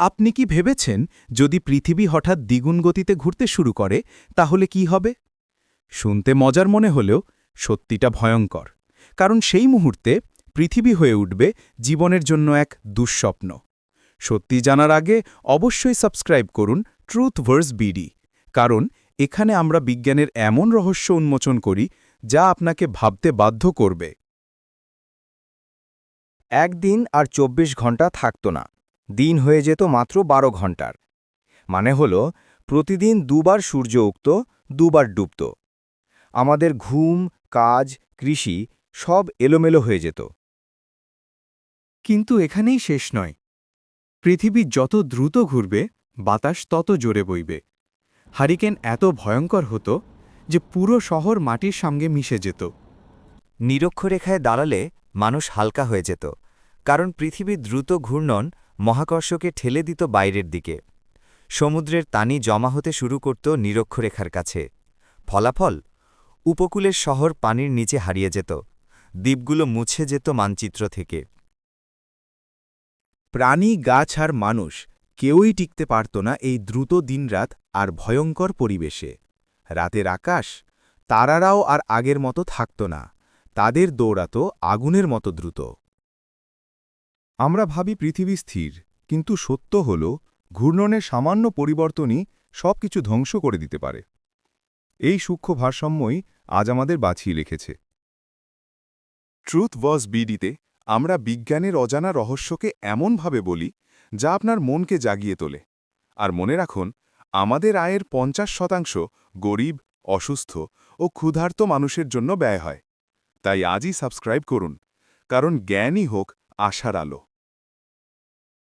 আপনি কি ভেবেছেন, যদি পৃথিবী হঠাৎ দ্বিগুণ গতিতে ঘুরতে শুরু করে, তাহলে কি হবে? শুনতে মজার মনে হলেও সত্যিটা ভয়ঙ্কর, কারণ সেই মুহূর্তে পৃথিবী হয়ে উঠবে জীবনের জন্য এক দুঃস্বপ্ন। সত্যি জানার আগে অবশ্যই সাবস্ক্রাইব করুন ট্রুথ ভার্স বিডি কারণ এখানে আমরা বিজ্ঞানের এমন রহস্য উন্মোচন করি, যা আপনাকে ভাবতে বাধ্য করবে। একদিন আর ২৪ ঘণ্টা থাকত না। দিন হয়ে যেত মাত্র ১২ ঘণ্টার মানে হল, প্রতিদিন দুবার সূর্য উক্ত, দুবার ডুবত। আমাদের ঘুম, কাজ, কৃষি সব এলোমেলো হয়ে যেত। কিন্তু এখানেই শেষ নয়। পৃথিবী যত দ্রুত ঘুরবে, বাতাস তত জোরে বইবে। হারিকেন এত ভয়ঙ্কর হতো যে পুরো শহর মাটির সঙ্গে মিশে যেত। নিরক্ষরেখায় দাঁড়ালে মানুষ হালকা হয়ে যেত, কারণ পৃথিবীর দ্রুত ঘূর্ণন মহাকর্ষকে ঠেলে দিত বাইরের দিকে। সমুদ্রের তানি জমা হতে শুরু করত নিরক্ষরেখার কাছে। ফলাফল? উপকূলের শহর পানির নিচে হারিয়ে যেত। দ্বীপগুলো মুছে যেত মানচিত্র থেকে। প্রাণী, গাছ আর মানুষ কেউই টিকতে পারত না এই দ্রুত দিনরাত আর ভয়ঙ্কর পরিবেশে। রাতের আকাশ? তারারাও আর আগের মতো থাকত না। তাদের দৌড়াত আগুনের মতো দ্রুত। আমরা ভাবি পৃথিবী স্থির, কিন্তু সত্য হল, ঘূর্ণনের সামান্য পরিবর্তনই সবকিছু ধ্বংস করে দিতে পারে। এই সূক্ষ্ম ভারসাম্যই আজ আমাদের বাছিয়ে রেখেছে। ট্রুথ ওয়াজ বিডিতে আমরা বিজ্ঞানের অজানা রহস্যকে এমনভাবে বলি, যা আপনার মনকে জাগিয়ে তোলে। আর মনে রাখুন, আমাদের আয়ের পঞ্চাশ শতাংশ গরিব, অসুস্থ ও ক্ষুধার্ত মানুষের জন্য ব্যয় হয়। তাই আজই সাবস্ক্রাইব করুন, কারণ জ্ঞানই হোক আশার আলো।